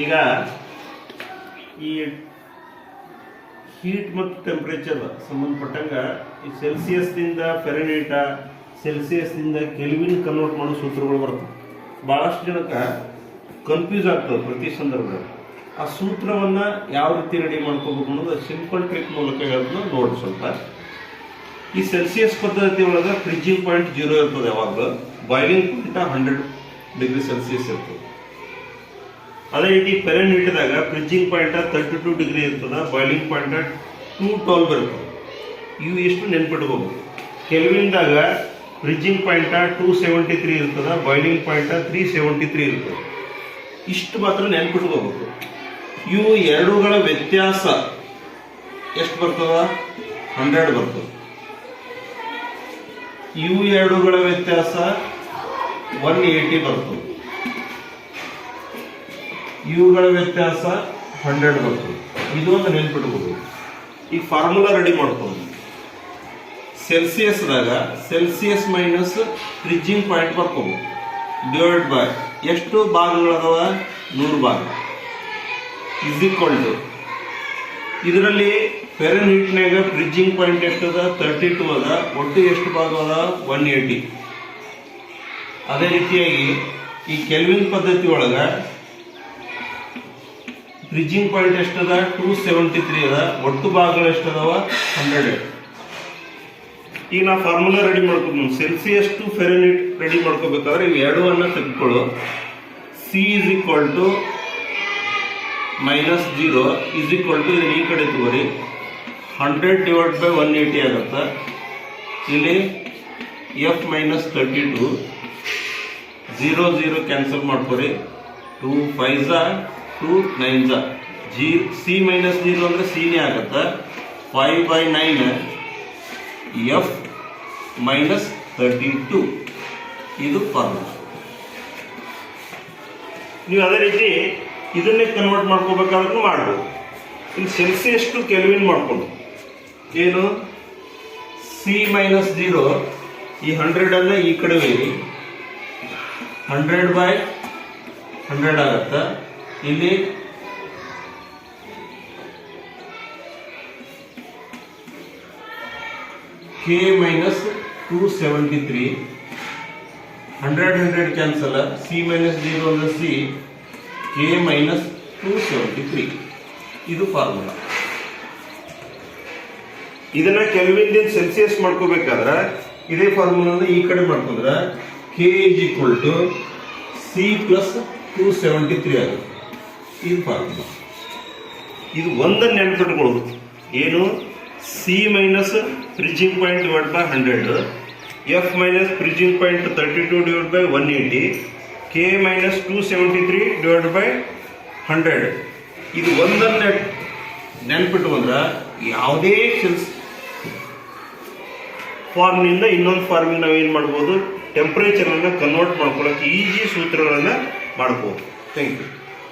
ಈಗ ಈ ಹೀಟ್ ಮತ್ತು ಟೆಂಪ್ರೇಚರ್ ಸಂಬಂಧಪಟ್ಟಂಗ ಈ ಸೆಲ್ಸಿಯಸ್ನಿಂದ ಫೆರನೈಟ ಸೆಲ್ಸಿಯಸ್ನಿಂದ ಕೆಲ್ವಿನ್ ಕನ್ವರ್ಟ್ ಮಾಡೋ ಸೂತ್ರಗಳು ಬರ್ತವೆ. ಭಾಳಷ್ಟು ಜನಕ್ಕೆ ಕನ್ಫ್ಯೂಸ್ ಆಗ್ತದೆ ಪ್ರತಿ ಸಂದರ್ಭದಲ್ಲಿ. ಆ ಸೂತ್ರವನ್ನು ಯಾವ ರೀತಿ ರೆಡಿ ಮಾಡ್ಕೋಬೇಕು ಅನ್ನೋದು ಸಿಂಪಲ್ ಟ್ರಿಕ್ ಮೂಲಕ ಹೇಳೋದನ್ನ ನೋಡಿ ಸ್ವಲ್ಪ. ಈ ಸೆಲ್ಸಿಯಸ್ ಪದ್ಧತಿ ಒಳಗೆ ಫ್ರಿಜ್ಜಿಂಗ್ ಪಾಯಿಂಟ್ ಜೀರೋ ಇರ್ತದೆ ಯಾವಾಗಲೂ boiling point hundred degree Celsius ಇರ್ತದೆ. ಅದೇ ರೀತಿ Fahrenheit ಇಟ್ಟಿದಾಗ freezing point thirty two degree ಇರ್ತದೆ, ಬಾಯ್ಲಿಂಗ್ ಪಾಯಿಂಟ್ ಟೂ ಟ್ವೆಲ್ ಬರುತ್ತೆ. ಇವು ಎಷ್ಟು ನೆನ್ಪಿಟ್ಕೋಬೇಕು? ಕೆಲವಿಂದಾಗ freezing point two seventy three ಇರ್ತದೆ, boiling point three seventy three ಇರ್ತದೆ. ಇಷ್ಟು ಮಾತ್ರ ನೆನ್ಪಿಟ್ಕೋಬೇಕು. ಇವು ಎರಡುಗಳ ವ್ಯತ್ಯಾಸ ಎಷ್ಟು ಬರ್ತದ? ಹಂಡ್ರೆಡ್ ಬರ್ತದೆ. ಇವು ಎರಡುಗಳ ವ್ಯತ್ಯಾಸ ಒನ್ ಏಯ್ಟಿ ಬರ್ತದೆ. ಇವುಗಳ ವ್ಯತ್ಯಾಸ ಹಂಡ್ರೆಡ್ ಬರ್ತದೆ ಇದೊಂದು ನೆನ್ಪಿಡ್ಬೋದು. ಈ ಫಾರ್ಮುಲಾ ರೆಡಿ ಮಾಡ್ಕೊಂಡು. ಸೆಲ್ಸಿಯಸ್ದಾಗ ಸೆಲ್ಸಿಯಸ್ ಮೈನಸ್ ಫ್ರಿಜ್ಜಿಂಗ್ ಪಾಯಿಂಟ್ ಬರ್ಕೋಬೋದು ಡಿವೈಡ್ ಬೈ ಎಷ್ಟು ಭಾಗಗಳದವ? ನೂರು ಭಾಗ. ಇಸ್ ಈಕ್ವಲ್ ಇದರಲ್ಲಿ ಫೆರನ್ ಹೀಟ್ನಾಗ ಫ್ರಿಜ್ಜಿಂಗ್ ಪಾಯಿಂಟ್ ಎಷ್ಟು ಅದ? ತರ್ಟಿ ಟು ಅದ. ಒಟ್ಟು ಎಷ್ಟು ಭಾಗ ಅದ? ಒನ್ ಏಟಿ ಅದೇ ರೀತಿಯಾಗಿ ಈ ಕೆಲ್ವಿನ್ ಪದ್ಧತಿ ಒಳಗ ಫ್ರಿಜ್ಜಿಂಗ್ ಪಾಯಿಂಟ್ ಎಷ್ಟದ? ಟೂ ಸೆವೆಂಟಿ ತ್ರೀ ಅದ. ಒಟ್ಟು ಭಾಗಗಳು ಎಷ್ಟದವ? ಹಂಡ್ರೆಡ್. ಈಗ ನಾವು ಫಾರ್ಮುಲಾ ರೆಡಿ ಮಾಡ್ಕೊಂಡು ಸೆಲ್ಸಿಯಸ್ ಟು ಫೆರನಿಟ್ ರೆಡಿ ಮಾಡ್ಕೋಬೇಕಾದ್ರೆ ಇವು ಎರಡು ಅನ್ನ ತೆಗೆದುಕೊಳ್ಳು. C is equal to minus zero is equal to ಇದನ್ನ ಈ ಕಡೆ ತಗೋರಿ. Hundred divide by one eighty ಆಗುತ್ತೆ. ಇಲ್ಲಿ F minus thirty two zero zero cancel ಮಾಡ್ಕೋರಿ two ಫೈಝಾ ಟೂ ನೈನ್ ಜೀ ಸಿ ಮೈನಸ್ ಜೀರೋ ಅಂದರೆ ಸಿನೇ ಆಗುತ್ತೆ. Five by nine F minus thirty two ಇದು ಫಾರ್ಮುಲಾ ನೀವು ಅದೇ ರೀತಿ ಇದನ್ನೇ ಕನ್ವರ್ಟ್ ಮಾಡ್ಕೋಬೇಕಾದ್ರೂ ಮಾಡ್ಬೋದು. ಇಲ್ಲಿ ಸೆಲ್ಸಿಯಸ್ ಟು ಕೆಲ್ವಿನ್ ಮಾಡ್ಕೊಂಡು. ಏನು? ಸಿ ಮೈನಸ್ ಜೀರೋ ಈ ಹಂಡ್ರೆಡ್ ಅಲ್ಲ ಈ ಕಡೆ ಹಂಡ್ರೆಡ್ ಬೈ ಹಂಡ್ರೆಡ್ ಆಗತ್ತ. ಇಲ್ಲಿ K minus two seventy three hundred hundred cancel C minus zero ಅಂದ್ರೆ C K minus two seventy three ಇದು ಫಾರ್ಮುಲಾ ಇದನ್ನ ಕೆಲ್ವಿನ್ ಸೆಲ್ಸಿಯಸ್ ಮಾಡ್ಕೋಬೇಕಾದ್ರೆ ಇದೇ ಫಾರ್ಮುಲಾನ ಈ ಕಡೆ ಮಾಡ್ಕೊಂಡ್ರೆ K is equal to C plus two seventy three ಆಗುತ್ತೆ. ಫಾರ್ಮುಲಾ ಇದು ಒಂದನ್ನು ನೆನಪಿಟ್ಕೊಳ್ಳೋದು. ಏನು? C minus freezing point divide by hundred F minus freezing point thirty two divide by one eighty K minus two seventy three divide by hundred ಇದು ಒಂದನ್ನು ನೆನ್ಪಿಟ್ಕೊಂಡ್ರೆ ಯಾವುದೇ ಕೆಲಸ ಫಾರ್ಮ್ನಿಂದ ಇನ್ನೊಂದು ಫಾರ್ಮಿಗೆ ನಾವು ಏನು ಮಾಡ್ಬೋದು? ಟೆಂಪ್ರೇಚರನ್ನು ಕನ್ವರ್ಟ್ ಮಾಡ್ಕೊಳ್ಳೋಕೆ ಈಜಿ ಸೂತ್ರಗಳನ್ನು ಮಾಡ್ಬೋದು. Thank you